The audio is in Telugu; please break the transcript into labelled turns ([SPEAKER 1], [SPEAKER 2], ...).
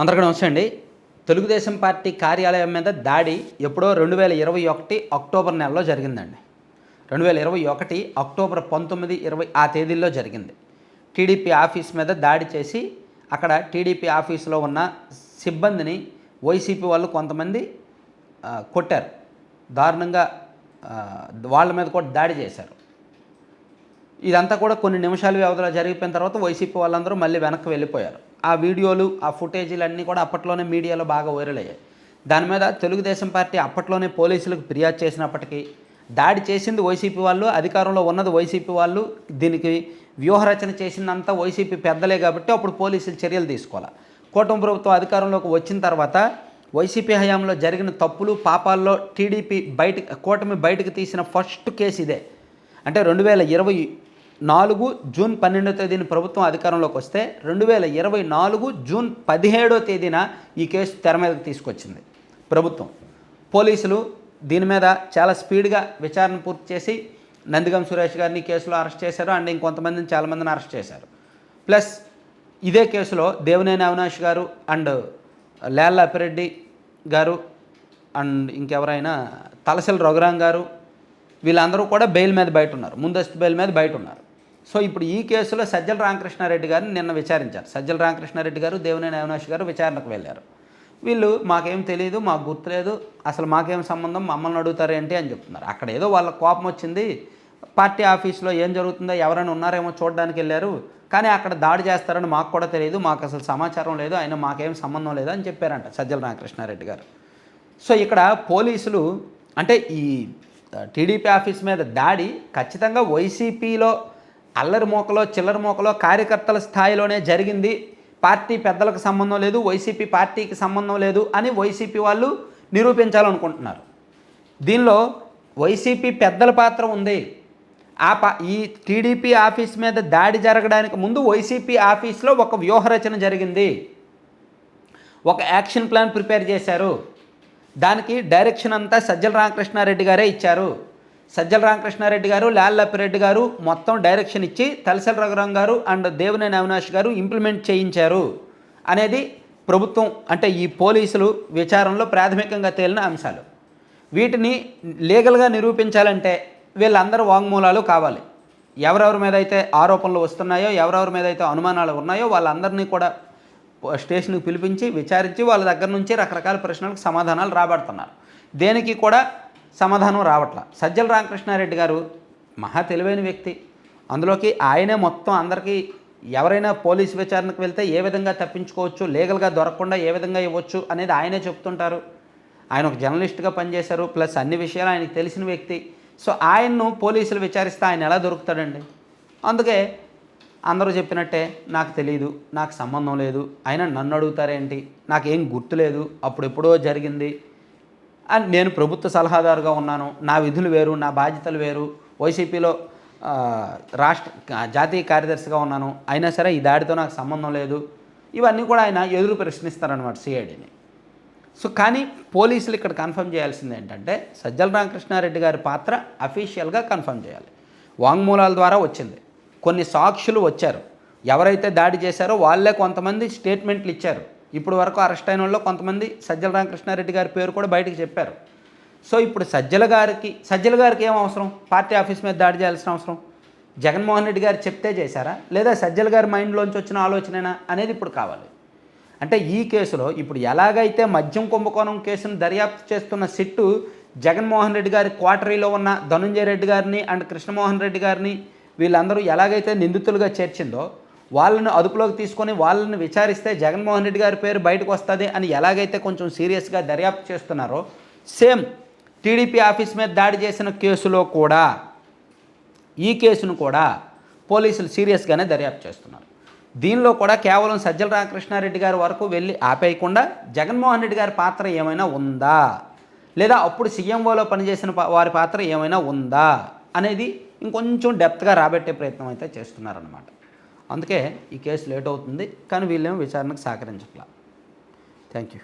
[SPEAKER 1] అందరికీ నమస్తే అండి. తెలుగుదేశం పార్టీ కార్యాలయం మీద దాడి ఎప్పుడో రెండు వేల ఇరవై ఒకటి అక్టోబర్ నెలలో జరిగిందండి. రెండు వేల ఇరవై ఒకటి అక్టోబర్ పంతొమ్మిది ఇరవై ఆ తేదీల్లో జరిగింది. టీడీపీ ఆఫీస్ మీద దాడి చేసి అక్కడ టీడీపీ ఆఫీసులో ఉన్న సిబ్బందిని వైసీపీ వాళ్ళు కొంతమంది కొట్టారు. దారుణంగా వాళ్ళ మీద కూడా దాడి చేశారు. ఇదంతా కూడా కొన్ని నిమిషాల వ్యవధిలో జరిగిపోయిన తర్వాత వైసీపీ వాళ్ళందరూ మళ్ళీ వెనక్కి వెళ్ళిపోయారు. ఆ వీడియోలు ఆ ఫుటేజీలు అన్నీ కూడా అప్పట్లోనే మీడియాలో బాగా వైరల్ అయ్యాయి. దాని మీద తెలుగుదేశం పార్టీ అప్పట్లోనే పోలీసులకు ఫిర్యాదు చేసినప్పటికీ దాడి చేసింది వైసీపీ వాళ్ళు అధికారంలో ఉన్నది వైసీపీ వాళ్ళు దీనికి వ్యూహరచన చేసిందంతా వైసీపీ పెద్దలే కాబట్టి అప్పుడు పోలీసులు చర్యలు తీసుకోవాలి. కూటమి ప్రభుత్వం అధికారంలోకి వచ్చిన తర్వాత వైసీపీ హయాంలో జరిగిన తప్పులు పాపాల్లో టీడీపీ బయట కూటమి బయటకు తీసిన ఫస్ట్ కేసు ఇదే. అంటే రెండు వేల ఇరవై నాలుగు జూన్ పన్నెండో తేదీన ప్రభుత్వం అధికారంలోకి వస్తే రెండు వేల ఇరవై నాలుగు జూన్ పదిహేడో తేదీన ఈ కేసు తెర మీదకి తీసుకొచ్చింది ప్రభుత్వం. పోలీసులు దీని మీద చాలా స్పీడ్గా విచారణ పూర్తి చేసి నందిగం సురేష్ గారిని కేసులో అరెస్ట్ చేశారు అండ్ ఇంకొంతమందిని చాలామందిని అరెస్ట్ చేశారు. ప్లస్ ఇదే కేసులో దేవినేని అవినాష్ గారు అండ్ లేళ్ళ అప్పిరెడ్డి గారు అండ్ ఇంకెవరైనా తలసల రఘురాం గారు వీళ్ళందరూ కూడా బెయిల్ మీద బయట ఉన్నారు. ముందస్తు బెయిల్ మీద బయట ఉన్నారు. సో ఇప్పుడు ఈ కేసులో సజ్జల రామకృష్ణారెడ్డి గారిని నిన్న విచారించారు. సజ్జల రామకృష్ణారెడ్డి గారు దేవినేని అవినాష్ గారు విచారణకు వెళ్ళారు. వీళ్ళు మాకేం తెలియదు మాకు గుర్తులేదు అసలు మాకేం సంబంధం మమ్మల్ని అడుగుతారు ఏంటి అని చెప్తున్నారు. అక్కడ ఏదో వాళ్ళ కోపం వచ్చింది పార్టీ ఆఫీస్లో ఏం జరుగుతుందో ఎవరైనా ఉన్నారేమో చూడడానికి వెళ్ళారు కానీ అక్కడ దాడి చేస్తారని మాకు కూడా తెలియదు మాకు అసలు సమాచారం లేదు ఆయన మాకేం సంబంధం లేదు అని చెప్పారంట సజ్జల రామకృష్ణారెడ్డి గారు. సో ఇక్కడ పోలీసులు అంటే ఈ టీడీపీ ఆఫీస్ మీద దాడి ఖచ్చితంగా వైసీపీలో అల్లరి మోకలో చిల్లర మోకలో కార్యకర్తల స్థాయిలోనే జరిగింది. పార్టీ పెద్దలకు సంబంధం లేదు వైసీపీ పార్టీకి సంబంధం లేదు అని వైసీపీ వాళ్ళు నిరూపించాలనుకుంటున్నారు. దీనిలో వైసీపీ పెద్దల పాత్ర ఉంది. ఆ పా ఈ టీడీపీ ఆఫీస్ మీద దాడి జరగడానికి ముందు వైసీపీ ఆఫీస్లో ఒక వ్యూహరచన జరిగింది. ఒక యాక్షన్ ప్లాన్ ప్రిపేర్ చేశారు. దానికి డైరెక్షన్ అంతా సజ్జల రామకృష్ణారెడ్డి గారే ఇచ్చారు. సజ్జల రామకృష్ణారెడ్డి గారు లాల్లప్పిరెడ్డి గారు మొత్తం డైరెక్షన్ ఇచ్చి తలసల రఘురాం గారు అండ్ దేవినేని అవినాష్ గారు ఇంప్లిమెంట్ చేయించారు అనేది ప్రభుత్వం అంటే ఈ పోలీసులు విచారణలో ప్రాథమికంగా తేలిన అంశాలు. వీటిని లీగల్గా నిరూపించాలంటే వీళ్ళందరూ వాంగ్మూలాలు కావాలి. ఎవరెవరి మీద అయితే ఆరోపణలు వస్తున్నాయో ఎవరెవరి మీద అయితే అనుమానాలు ఉన్నాయో వాళ్ళందరినీ కూడా స్టేషన్కి పిలిపించి విచారించి వాళ్ళ దగ్గర నుంచి రకరకాల ప్రశ్నలకు సమాధానాలు రాబడుతున్నారు. దేనికి కూడా సమాధానం రావట్లా. సజ్జల రామకృష్ణారెడ్డి గారు మహా తెలివైన వ్యక్తి. అందులోకి ఆయనే మొత్తం అందరికీ ఎవరైనా పోలీసు విచారణకు వెళ్తే ఏ విధంగా తప్పించుకోవచ్చు లీగల్గా దొరకకుండా ఏ విధంగా ఇవ్వచ్చు అనేది ఆయనే చెప్తుంటారు. ఆయన ఒక జర్నలిస్ట్గా పనిచేశారు ప్లస్ అన్ని విషయాలు ఆయనకు తెలిసిన వ్యక్తి. సో ఆయన్ను పోలీసులు విచారిస్తే ఆయన ఎలా దొరుకుతాడండి? అందుకే అందరూ చెప్పినట్టే నాకు తెలియదు నాకు సంబంధం లేదు అయినా నన్ను అడుగుతారేంటి? నాకేం గుర్తులేదు లేదు అప్పుడెప్పుడో జరిగింది నేను ప్రభుత్వ సలహాదారుగా ఉన్నాను. నా విధులు వేరు నా బాధ్యతలు వేరు. వైసీపీలో రాష్ట్ర జాతీయ కార్యదర్శిగా ఉన్నాను. అయినా సరే ఈ దాడితో నాకు సంబంధం లేదు. ఇవన్నీ కూడా ఆయన ఎదురు ప్రశ్నిస్తారనమాట సిఐడిని సో కానీ పోలీసులు ఇక్కడ కన్ఫర్మ్ చేయాల్సింది ఏంటంటే సజ్జల రామకృష్ణారెడ్డి గారి పాత్ర అఫీషియల్గా కన్ఫర్మ్ చేయాలి. వాంగ్మూలాల ద్వారా వచ్చింది. కొన్ని సాక్షులు వచ్చారు. ఎవరైతే దాడి చేశారో వాళ్ళే కొంతమంది స్టేట్మెంట్లు ఇచ్చారు. ఇప్పుడు వరకు అరెస్ట్ అయిన వాళ్ళు కొంతమంది సజ్జల రామకృష్ణారెడ్డి గారి పేరు కూడా బయటకు చెప్పారు. సో ఇప్పుడు సజ్జల గారికి సజ్జల గారికి ఏం అవసరం? పార్టీ ఆఫీస్ మీద దాడి చేయాల్సిన అవసరం? జగన్మోహన్ రెడ్డి గారు చెప్తే చేశారా? లేదా సజ్జల గారి మైండ్లోంచి వచ్చిన ఆలోచనేనా అనేది ఇప్పుడు కావాలి. అంటే ఈ కేసులో ఇప్పుడు ఎలాగైతే మద్యం కుంభకోణం కేసును దర్యాప్తు చేస్తున్న సిట్టు జగన్మోహన్ రెడ్డి గారి క్వార్టరీలో ఉన్న ధనుంజయ రెడ్డి గారిని అండ్ కృష్ణమోహన్ రెడ్డి గారిని వీళ్ళందరూ ఎలాగైతే నిందితులుగా చేర్చిందో వాళ్ళని అదుపులోకి తీసుకొని వాళ్ళని విచారిస్తే జగన్మోహన్ రెడ్డి గారి పేరు బయటకు వస్తుంది అని ఎలాగైతే కొంచెం సీరియస్గా దర్యాప్తు చేస్తున్నారో సేమ్ టీడీపీ ఆఫీస్ మీద దాడి చేసిన కేసులో కూడా ఈ కేసును కూడా పోలీసులు సీరియస్గానే దర్యాప్తు చేస్తున్నారు. దీనిలో కూడా కేవలం సజ్జల రామకృష్ణారెడ్డి గారి వరకు వెళ్ళి ఆపేయకుండా జగన్మోహన్ రెడ్డి గారి పాత్ర ఏమైనా ఉందా? లేదా అప్పుడు సీఎంఓలో పనిచేసిన వారి పాత్ర ఏమైనా ఉందా? అనేది ఇంకొంచెం డెప్త్గా రాబట్టే ప్రయత్నం అయితే చేస్తున్నారనమాట అందుకే ఈ కేసు లేట్ అవుతుంది కానీ వీళ్ళేమో విచారణకు సహకరించట్లా. Thank you